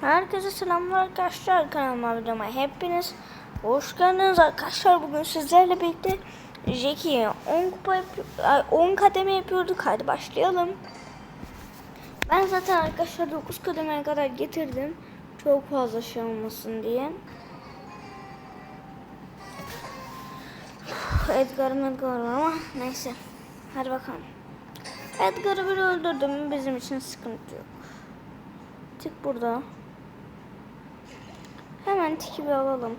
Herkese selamlar arkadaşlar kanalıma videoma hepiniz hoş geldiniz arkadaşlar. Bugün sizlerle birlikte Jackie'ye 10 kupa yapı- ay, 10 kademe yapıyorduk. Hadi başlayalım. Ben zaten arkadaşlar 9 kademeye kadar getirdim. Çok fazla şey olmasın diye. Uf, Edgar var ama neyse. Hadi bakalım. Edgar'ı bir öldürdüm. Bizim için sıkıntı yok. Tik burada. Hemen tiki bir alalım.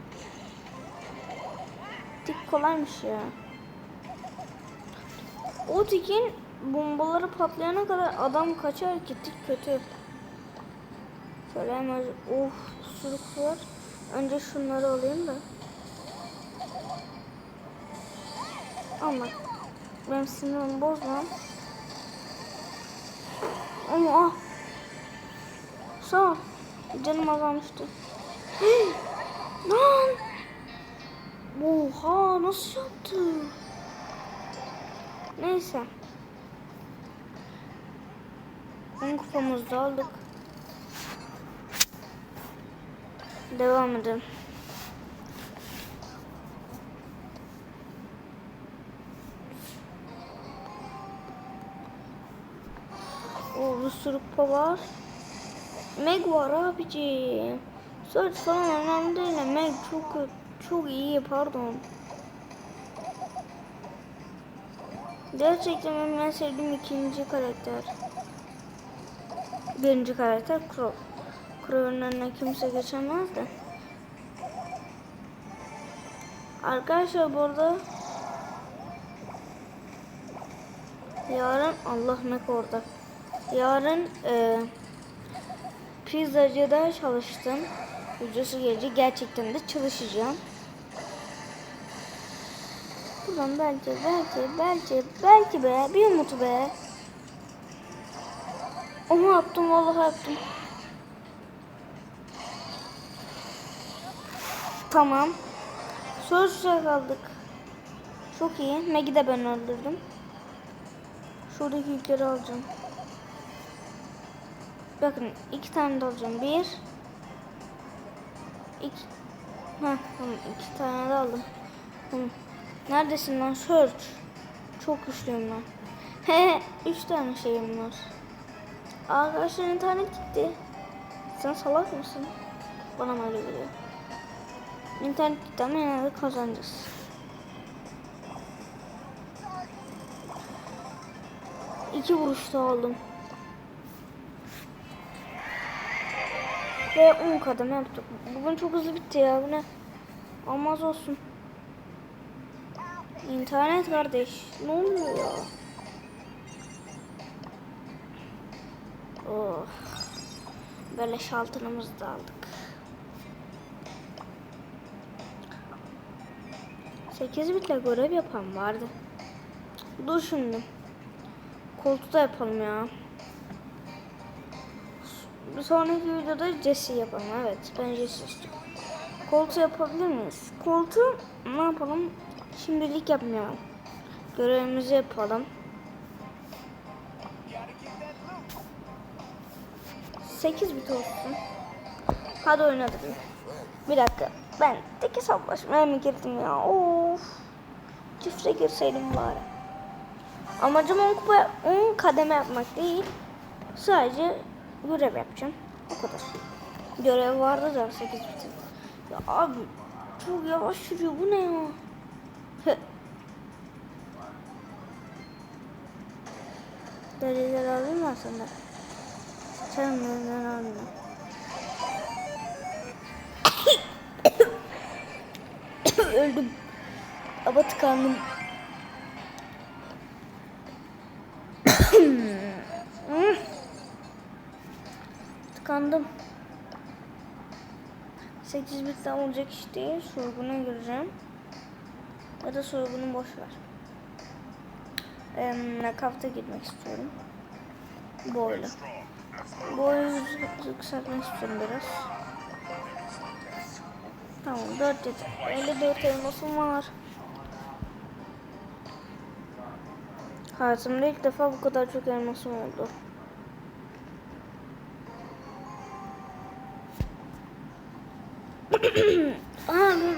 Tik kolaymış ya. O tikin bombaları patlayana kadar adam kaçar ki tik kötü. Şöyle hemen of sürük var. Önce şunları alayım da. Ama benim sinirimi bozmam. Ama ah Sağ ol. Canım azalmıştı. Lan! Oha nasıl yaptı? Neyse. 10 kupamızı da aldık. Devam edelim. O bir sürü var. Meg var abicim. Search falan önemli değil. Meg çok çok iyi pardon. Gerçekten benim en sevdiğim ikinci karakter. Birinci karakter Crow. Crow'un önüne kimse geçemez. Arkadaşlar burada yarın Allah Meg orada. Yarın eee pizzacıda çalıştım. Videosu gelecek. Gerçekten de çalışacağım. Buradan belki, belki, belki, belki be. Bir umut be. Onu yaptım, vallahi yaptım. Tamam. Sözcüğe kaldık. Çok iyi. Meg'i de ben öldürdüm. Şuradaki yükleri alacağım. Bakın iki tane de alacağım. Bir. İki. Heh, iki tane de aldım. Neredesin lan Search? Çok güçlüyüm ben. He, üç tane şeyim var. Arkadaşlar internet gitti. Sen salak mısın? Bana mı öyle geliyor? İnternet gitti ama yine de kazanacağız. İki vuruşta aldım. Ve 10 kademe yaptık. Bugün çok hızlı bitti ya. Bu ne? Olmaz olsun. İnternet kardeş. Ne oluyor ya? Oh. Böyle şaltırımızı da aldık. 8 bitle görev yapan vardı. Dur şimdi. Koltuğu da yapalım ya. Bir sonraki videoda Jesse yapalım. Evet ben Jesse istiyorum. Koltuğu yapabilir miyiz? Koltuğu ne yapalım? Şimdilik yapmayalım. Görevimizi yapalım. 8 bit olsun. Hadi oynadık. Bir dakika. Ben tek hesaplaşmaya mı girdim ya? Of. Çifte girseydim bari. Amacım 10 kupa 10 kademe yapmak değil. Sadece görev yapacağım. O kadar. Görev vardı da 8 bitir. Ya abi çok yavaş sürüyor bu ne ya? Hı. Deliler alayım mı aslında? Sen benden alma. Öldüm. Ama tıkandım. 8 bitten olacak iş değil. Sorguna gireceğim. Ya da sorgunu boş ver. Ee, gitmek istiyorum. Boylu. Boyu yükseltmek istiyorum biraz. Tamam 4 yeter. 54 elmasım var. Hayatımda ilk defa bu kadar çok elmasım oldu. Aa bu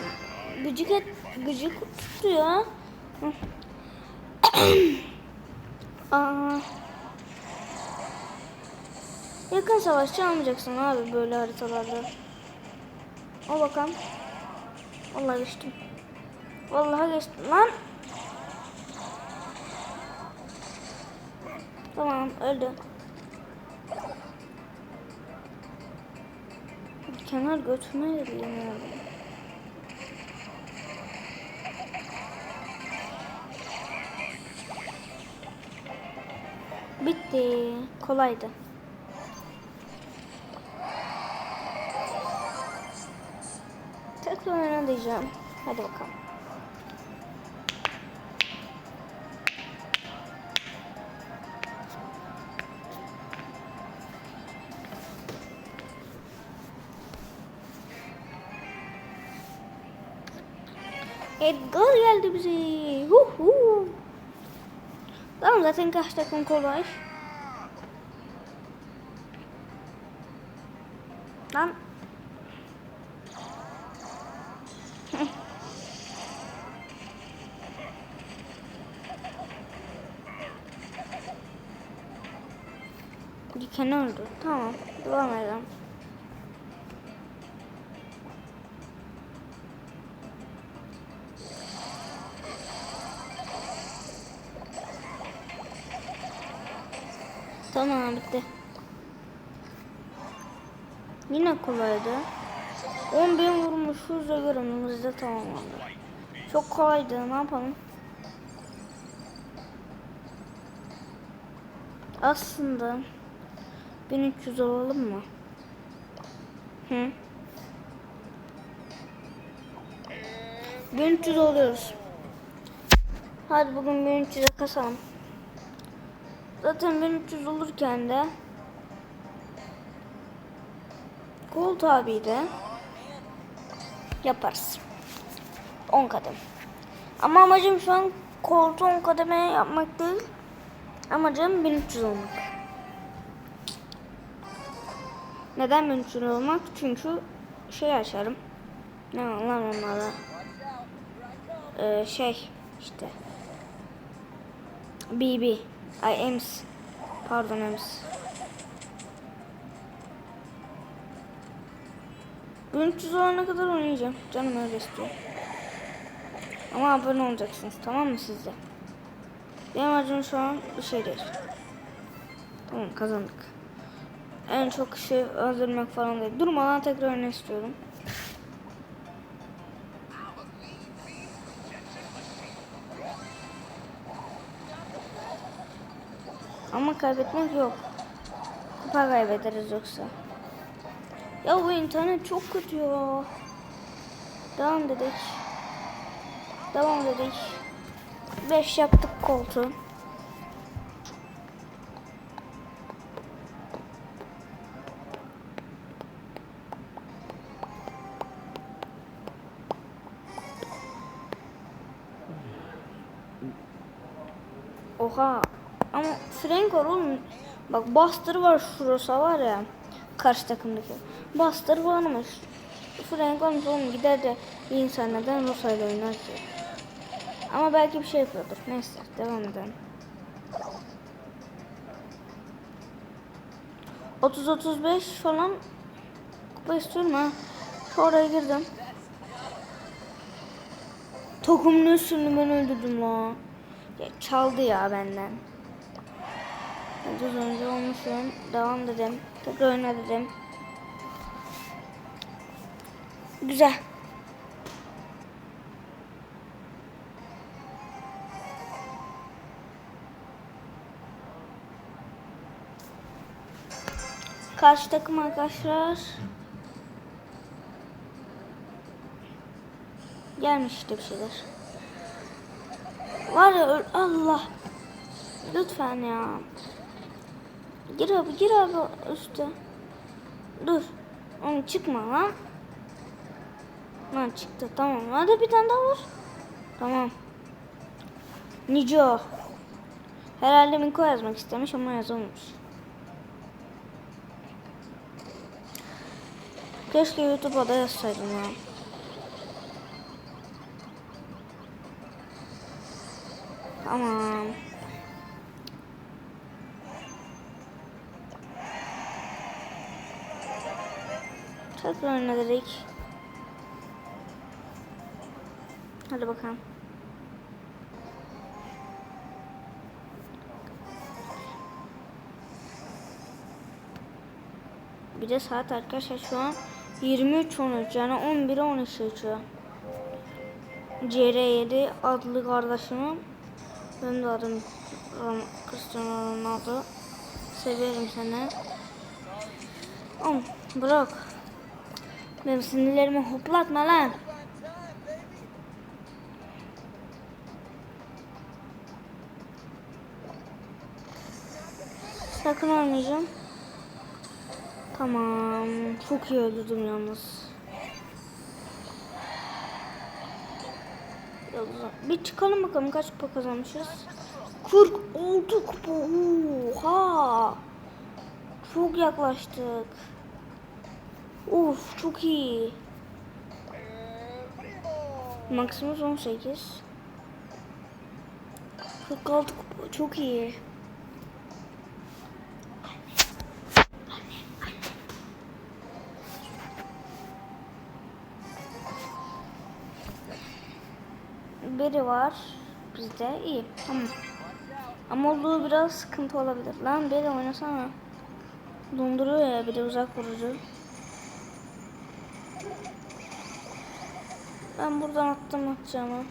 gıcık et, gıcık tutuyor. Aa. Yakın savaşçı almayacaksın abi böyle haritalarda. Al bakalım. Vallahi geçtim. Vallahi geçtim lan. Tamam öldü. Kenar götüme yani. Bitti. Kolaydı. Tekrar oynayacağım. Hadi bakalım. Edgar geldi bize. Hu hu. Tamam zaten kaç takım kolay. Lan. Diken öldü. Tamam. Devam edelim. Tamam bitti. Yine kolaydı. 10 bin vurmuşuz da görevimizde tamamlandı. Çok kolaydı ne yapalım. Aslında 1300 alalım mı? Hı? 1300 oluyoruz. Hadi bugün 1300'e kasalım. Zaten 1300 olurken de Gold abi de yaparız. 10 kadem. Ama amacım şu an Colt 10 kademe yapmak değil. Amacım 1300 olmak. Neden 1300 olmak? Çünkü şey açarım. Ne lan onlara? Ee, şey işte. BB. Ay Ems. Pardon Ems. Bu 300 olana kadar oynayacağım. Canım öyle istiyor. Ama abone olacaksınız tamam mı sizde? Benim amacım şu an bir şey değil. Tamam kazandık. En çok kişi öldürmek falan değil. Durmadan tekrar oynamak istiyorum. Kaybetmek yok. Kupa kaybederiz yoksa. Ya bu internet çok kötü ya. Devam dedik. Devam dedik. 5 yaptık koltuğu. Oha. Ama Frank var oğlum. Bak Buster var şurası var ya. Karşı takımdaki. Buster varmış. Frank olmuş oğlum gider de bir insan neden Rosa'yla oynar ki? Ama belki bir şey yapıyordur. Neyse devam edelim. 30-35 falan kupa istiyorum ha. Şu oraya girdim. Tokumun üstünü ben öldürdüm la. Ya çaldı ya benden. Az önce olmuşum. Devam dedim. Tekrar oyna dedim. Güzel. Karşı takım arkadaşlar. Gelmiş işte bir şeyler. Var ya Allah. Lütfen ya. Gir abi gir abi üstte. Dur. Oğlum çıkma lan. Lan çıktı tamam. Hadi bir tane daha var. Tamam. Nico. Herhalde Miko yazmak istemiş ama yazılmış. Keşke YouTube'a da yazsaydım ya. Tamam. Tekrar oynadık. Hadi bakalım. Bir de saat arkadaşlar şu an 23.13 yani 11'e 13 geçiyor. CR7 adlı kardeşimin benim de adım Cristiano Ronaldo. Severim seni. Oğlum bırak. Benim sinirlerimi hoplatma lan. Sakın ölmeyeceğim. Tamam. Çok iyi öldürdüm yalnız. Bir çıkalım bakalım kaç kupa kazanmışız. 46 kupa. Oha. Çok yaklaştık. Uf çok iyi. Maksimum 18. 46 kupa çok iyi. Biri var bizde iyi tamam. Ama olduğu biraz sıkıntı olabilir. Lan biri oynasana. Donduruyor ya bir de uzak vurucu. Ben buradan attım atacağımı.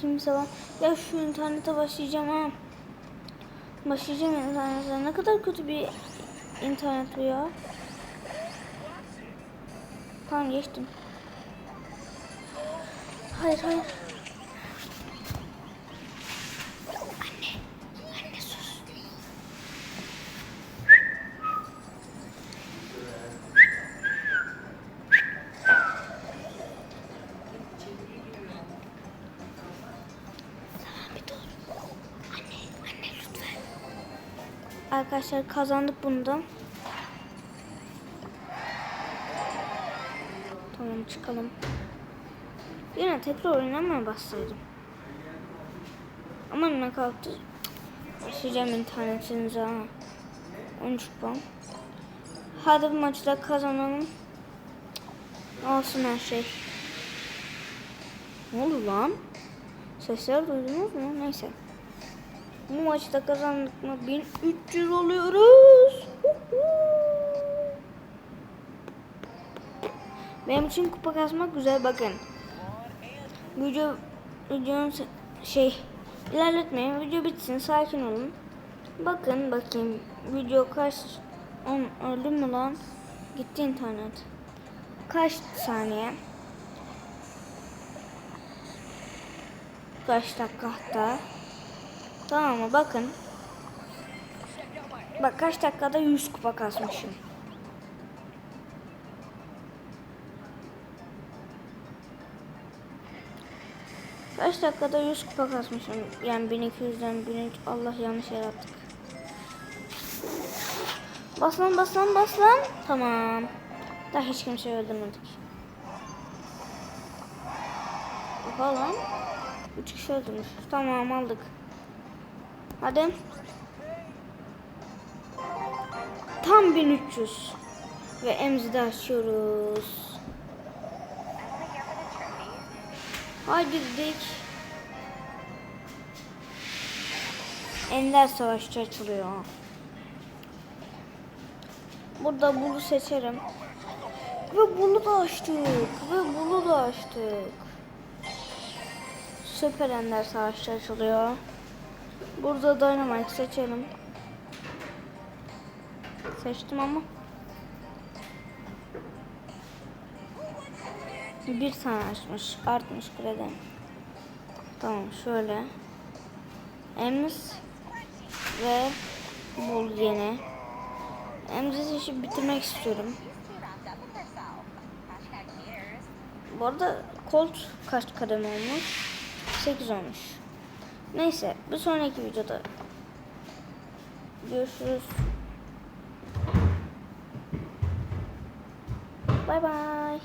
Kimse var. Ya şu internete başlayacağım ha. Başlayacağım internete. Ne kadar kötü bir internet bu ya. Tamam geçtim. Hayır hayır. Arkadaşlar kazandık bundan. Tamam çıkalım. Yine tekrar oynamaya başladım. Ama ne kalktı? Başlayacağım internetinize ha. 13 puan. Hadi bu maçı da kazanalım. Olsun her şey. Ne oldu lan? Sesler duydunuz mu? Neyse. Bu maçı da kazandık mı 1300 oluyoruz. Benim için kupa kasmak güzel bakın. Video videonun şey ilerletmeyin. Video bitsin. Sakin olun. Bakın bakayım. Video kaç on öldüm mü lan? Gitti internet. Kaç saniye? Kaç dakika hatta? Tamam mı? Bakın. Bak kaç dakikada 100 kupa kasmışım. Kaç dakikada 100 kupa kasmışım. Yani 1200'den 1300 Allah yanlış yarattık. Bas lan bas lan. Tamam. Daha hiç kimseyi öldürmedik. Oha lan. 3 kişi öldürmüş. Tamam aldık. Hadi. Tam 1300. Ve emzi de açıyoruz. Haydi dedik. Ender Savaşçı açılıyor. Burada bulu seçerim. Ve bulu da açtık. Ve bulu da açtık. Süper Ender Savaşçı açılıyor. Burada Dynamite seçelim. Seçtim ama. Bir tane açmış. Artmış kredi. Tamam şöyle. Ems ve bul yine. Ems'i seçip bitirmek istiyorum. Bu arada Colt kaç kademe olmuş? 8 olmuş. Neyse bir sonraki videoda görüşürüz. Bay bay.